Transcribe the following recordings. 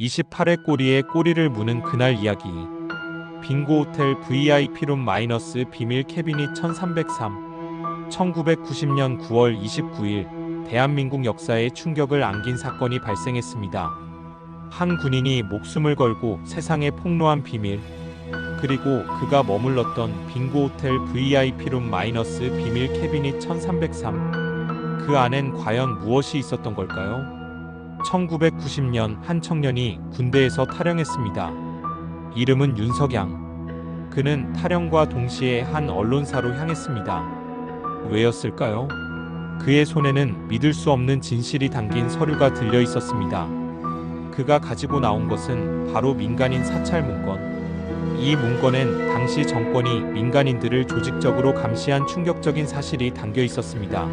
28회 꼬리에 꼬리를 무는 그날 이야기. 빙고 호텔 VIP룸 마이너스 비밀 캐비닛 1303. 1990년 9월 29일 대한민국 역사에 충격을 안긴 사건이 발생했습니다. 한 군인이 목숨을 걸고 세상에 폭로한 비밀. 그리고 그가 머물렀던 빙고 호텔 VIP룸 마이너스 비밀 캐비닛 1303. 그 안엔 과연 무엇이 있었던 걸까요? 1990년 한 청년이 군대에서 탈영했습니다. 이름은 윤석양. 그는 탈영과 동시에 한 언론사로 향했습니다. 왜였을까요? 그의 손에는 믿을 수 없는 진실이 담긴 서류가 들려 있었습니다. 그가 가지고 나온 것은 바로 민간인 사찰 문건. 이 문건엔 당시 정권이 민간인들을 조직적으로 감시한 충격적인 사실이 담겨 있었습니다.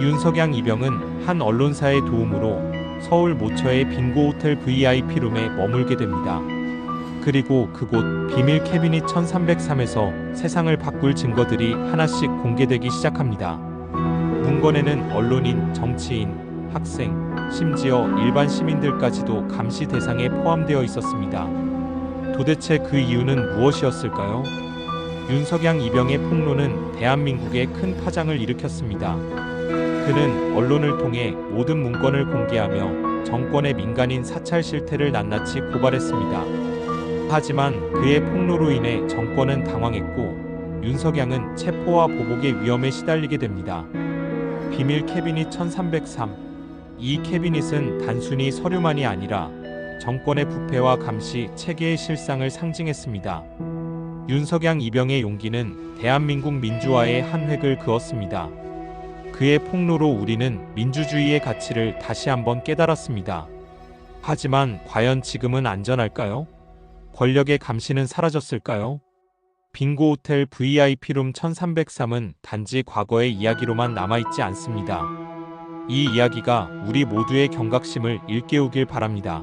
윤석양 이병은 한 언론사의 도움으로 서울 모처의 빙고 호텔 VIP룸에 머물게 됩니다. 그리고 그곳 비밀 캐비닛 1303에서 세상을 바꿀 증거들이 하나씩 공개되기 시작합니다. 문건에는 언론인, 정치인, 학생, 심지어 일반 시민들까지도 감시 대상에 포함되어 있었습니다. 도대체 그 이유는 무엇이었을까요? 윤석양 이병의 폭로는 대한민국에 큰 파장을 일으켰습니다. 그는 언론을 통해 모든 문건을 공개하며 정권의 민간인 사찰 실태를 낱낱이 고발했습니다. 하지만 그의 폭로로 인해 정권은 당황했고 윤석양은 체포와 보복의 위험에 시달리게 됩니다. 비밀 캐비닛 1303. 이 캐비닛은 단순히 서류만이 아니라 정권의 부패와 감시 체계의 실상을 상징했습니다. 윤석양 이병의 용기는 대한민국 민주화의 한 획을 그었습니다. 그의 폭로로 우리는 민주주의의 가치를 다시 한번 깨달았습니다. 하지만 과연 지금은 안전할까요? 권력의 감시는 사라졌을까요? 빙고 호텔 VIP룸 1303은 단지 과거의 이야기로만 남아있지 않습니다. 이 이야기가 우리 모두의 경각심을 일깨우길 바랍니다.